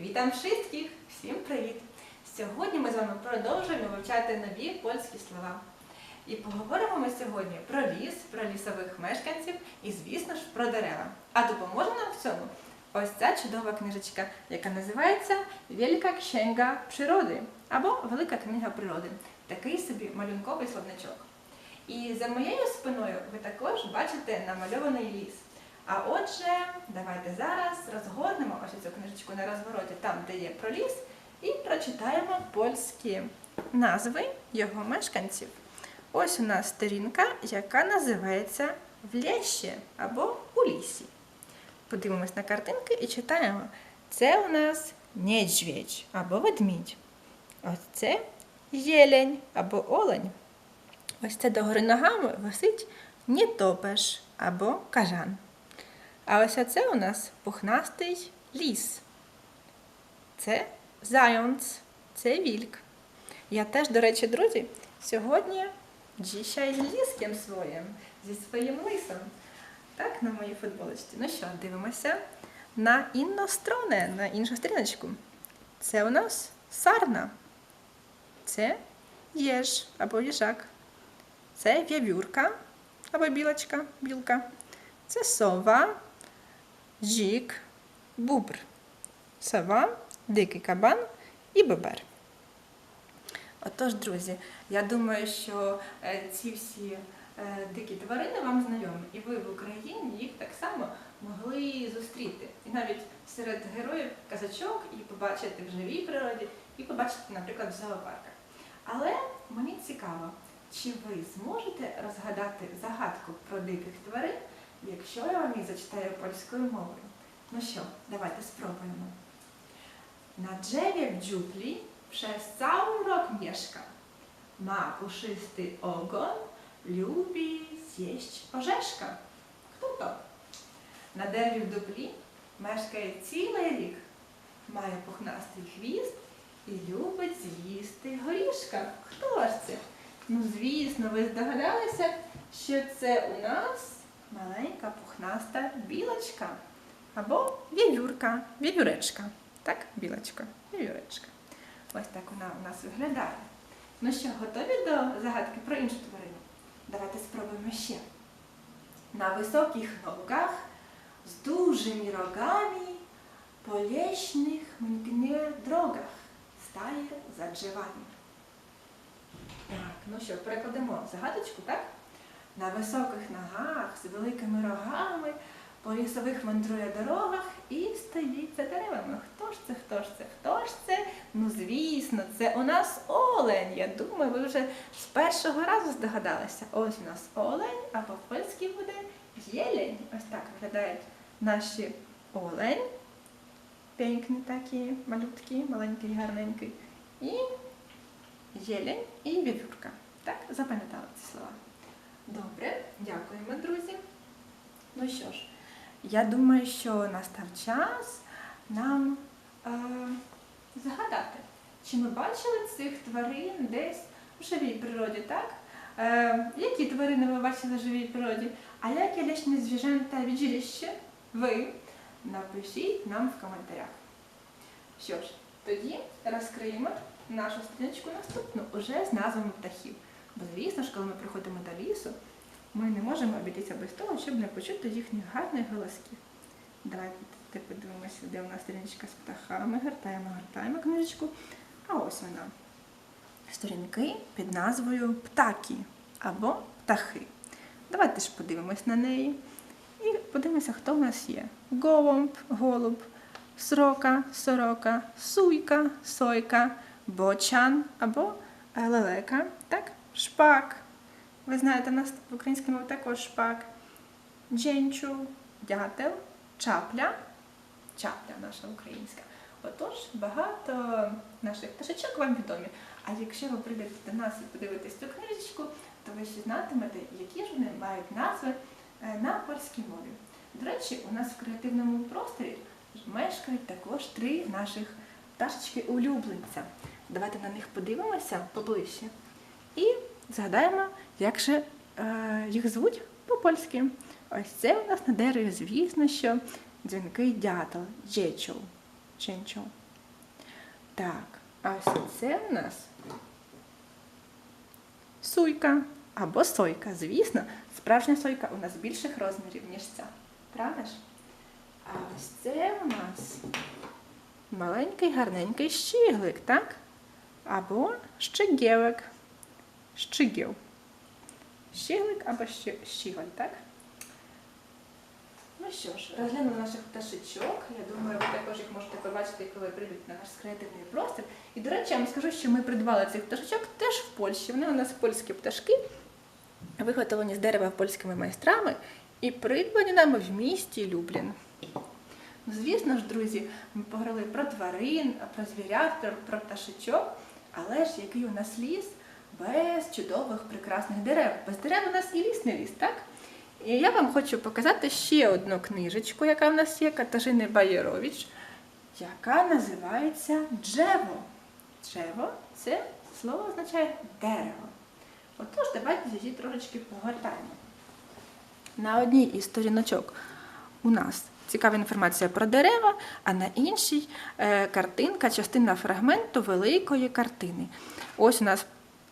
Witam wszystkich! Всім привіт! Сьогодні ми з вами продовжуємо вивчати нові польські слова. І поговоримо ми сьогодні про ліс, про лісових мешканців і, звісно ж, про дерева. А допоможе нам в цьому ось ця чудова книжечка, яка називається Велика Księga Природи або Велика книга природи. Такий собі малюнковий словничок. І за моєю спиною ви також бачите намальований ліс. А отже, давайте зараз розгорнемо ось цю книжечку на розвороті, там, де є про ліс, і прочитаємо польські назви його мешканців. Ось у нас сторінка, яка називається В лєші або у лісі. Подивимось на картинки і читаємо. Це у нас нєдзвідь або ведмідь. Ось це єлень або олень. Ось це догори ногами висить нітопеш або кажан. А ось оце у нас пухнастий ліс. Це зайонц, це вільк. Я теж, до речі, друзі, сьогодні з ліском своїм, зі своїм лисом. Так, на моїй футболочці. Ну що, дивимося на інну сторону, на іншу сторіночку. Це у нас сарна. Це єж або їжак. Це в'явюрка або білочка, білка. Це сова, жік, бубр. Сова, дикий кабан і бобер. Отож, друзі, я думаю, що е, ці всі е, дикі тварини вам знайомі, і ви в Україні їх так само могли зустріти. І навіть серед героїв казачок і побачити в живій природі, і побачити, наприклад, в зоопарках. Але мені цікаво, чи ви зможете розгадати загадку про диких тварин, якщо я вам їх зачитаю польською мовою? No що, давайте spróbujmy. Na drzewie w dziupli przez cały rok mieszka. Ma puszysty ogon, lubi zjeść orzeszka. Kto to? Na dереві в дуплі мешкає цілий рік. Має пухнастий хвіст і любить з'їсти горішка. Хто ж це? Ну, звісно, ви здогадалися, що це у нас маленька пухнаста білочка. Або вівюрка, вівюречка. Так, білочка, вівюречка. Ось так вона у нас виглядає. Ну що, готові до загадки про іншу тварину? Давайте спробуємо ще. На високих ногах з дужими рогами по лєшних мгне дрогах стає за дrzewami. Так, ну що, перекладемо загадочку, так? На високих ногах з великими рогами по лісових мандрує дорогах і стоїть за деревами. Хто ж це, хто ж це, хто ж це? Ну, звісно, це у нас олень. Я думаю, ви вже з першого разу здогадалися. Ось у нас олень, а по-польськи буде єлень. Ось так виглядають наші олень. Пенькні такі, малюткі, маленький, гарненький. І єлень і вівюрка. Так, запам'ятали ці слова. Добре, дякуємо, друзі. Ну що ж, я думаю, що настав час нам е, згадати, чи ми бачили цих тварин десь у живій природі, так? Е, які тварини ви бачили в живій природі? А яке лічне звіженте віджилище ви напишіть нам в коментарях. Що ж, тоді розкриємо нашу сторіночку наступну, уже з назвами птахів. Бо, звісно ж, коли ми приходимо до лісу, ми не можемо обійтися без того, щоб не почути їхніх гарних голосків. Давайте подивимося, де у нас сторіночка з птахами. Гортаємо, гортаємо книжечку. А ось вона. Сторінки під назвою Птаки або птахи. Давайте ж подивимось на неї. І подивимося, хто в нас є. Голуб, голуб, срока, сорока, суйка, сойка, бочан або лелека, так? Шпак. Ви знаєте, у нас в українській мові також шпак. Дженчу, дятел, чапля, чапля наша українська. Отож, багато наших пташечок вам відомі. А якщо ви прийдете до нас і подивитесь цю книжечку, то ви ще знатимете, які ж вони мають назви е, на польській мові. До речі, у нас в креативному просторі мешкають також три наших пташечки улюбленця. Давайте на них подивимося поближче і згадаємо, як же е, їх звуть по-польськи. Ось це у нас на дереві, звісно, що дзвінкий дятел, джечоу, ченчоу. Так, а ось це у нас суйка або сойка. Звісно, справжня сойка у нас більших розмірів, ніж ця. Правда ж? А ось це у нас маленький гарненький щіглик, так? Або щегелик. Щіглик або щи- щіголь, так? Ну що ж, розглянемо наших пташечок. Я думаю, ви також їх можете побачити, коли прийдуть на наш креативний простір. І, до речі, я вам скажу, що ми придбали цих пташечок теж в Польщі. Вони у нас польські пташки, виготовлені з дерева польськими майстрами і придбані нами в місті Люблін. Ну, Звісно ж, друзі, ми поговорили про тварин, про звірят, про пташечок, але ж який у нас ліс без чудових прекрасних дерев. Без дерев у нас і ліс не ліс, так? І я вам хочу показати ще одну книжечку, яка в нас є, Катажини Баєрович, яка називається Джево. Джево це слово означає дерево. Отож, давайте її трошечки погортаємо. На одній із сторіночок у нас цікава інформація про дерева, а на іншій е, картинка, частина фрагменту великої картини. Ось у нас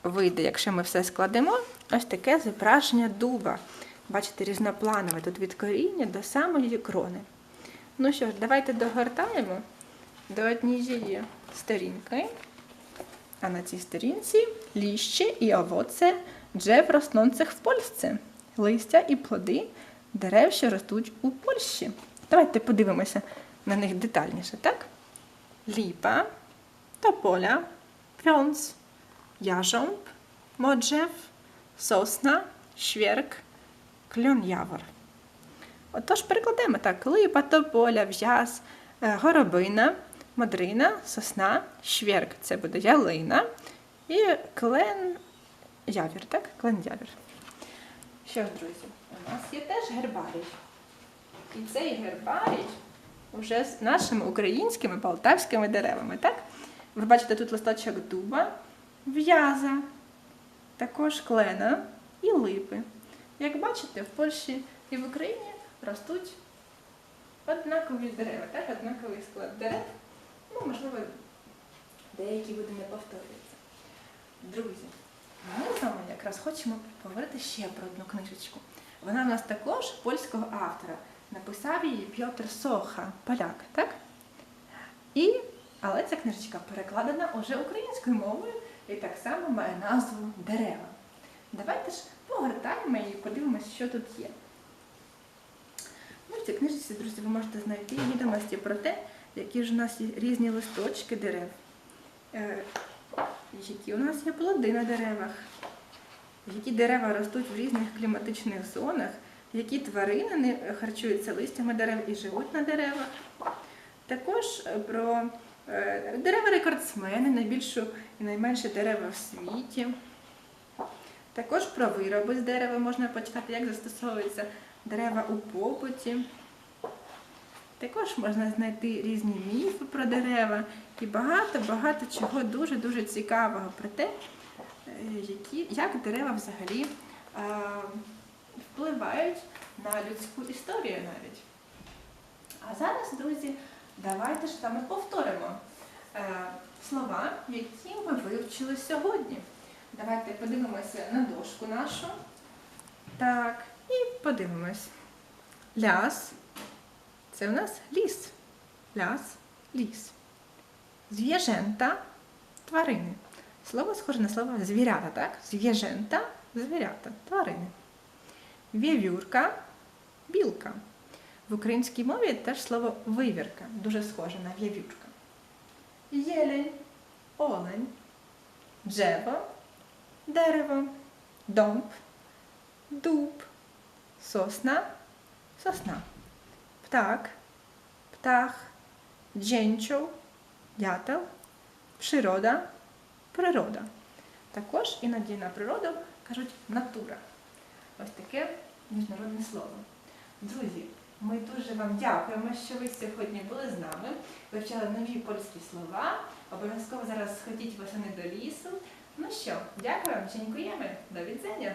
вийде, якщо ми все складемо, ось таке зображення дуба. Бачите, різнопланове тут від коріння до самої крони. Ну що ж, давайте догортаємо до однієї сторінки. А на цій сторінці ліще і овоце drzew rosnących в Польsce. Листя і плоди дерев, що ростуть у Польщі. Давайте подивимося на них детальніше, так? Ліпа, тополя, прąc, jarząb, modrzew, sosna, świerk, кльон явор. Отож, перекладемо так: липа, тополя, в'яз, е, горобина, модрина, сосна, шверк це буде ялина і клен явір, так? Клен явір. Що ж, друзі, у нас є теж гербарій. І цей гербарій вже з нашими українськими полтавськими деревами, так? Ви бачите тут листочок дуба, в'яза, також клена і липи. Як бачите, в Польщі і в Україні ростуть однакові дерева, так? однаковий склад дерев. Ну, можливо, деякі види не повторюються. Друзі, ми з вами якраз хочемо поговорити ще про одну книжечку. Вона у нас також польського автора. Написав її Пьотр Соха, поляк, так? І, але ця книжечка перекладена уже українською мовою і так само має назву Дерева. Давайте ж погортаємо і подивимося, що тут є. Ну, в цій книжці, друзі, ви можете знайти відомості про те, які ж у нас є різні листочки дерев, е, які у нас є плоди на деревах, які дерева ростуть в різних кліматичних зонах, які тварини харчуються листями дерев і живуть на деревах. Також е, про е, дерева-рекордсмени, найбільшу і найменші дерева в світі. Також про вироби з дерева можна почитати, як застосовуються дерева у побуті. Також можна знайти різні міфи про дерева і багато-багато чого дуже-дуже цікавого про те, е, які, як дерева взагалі е, впливають на людську історію навіть. А зараз, друзі, давайте ж саме повторимо е, слова, які ми вивчили сьогодні. Давайте подивимося на дошку нашу. Так, і подивимось. Ляс. Це у нас ліс. Ляс, ліс. Зв'яжента тварини. Слово схоже на слово звірята, так? Зв'яжента звірята, тварини. Вівюрка білка. В українській мові теж слово вивірка, дуже схоже на вівюрка. Єлень, олень, джево, дерево, домб, дуб, сосна, сосна, птак, птах, дзєнчов, дятел, природа, природа. Також іноді на природу кажуть натура. Ось таке міжнародне слово. Друзі, ми дуже вам дякуємо, що ви сьогодні були з нами, вивчали нові польські слова. Обов'язково зараз сходіть восени до лісу. Ну що, дякую вам, dziękujemy. До відзення.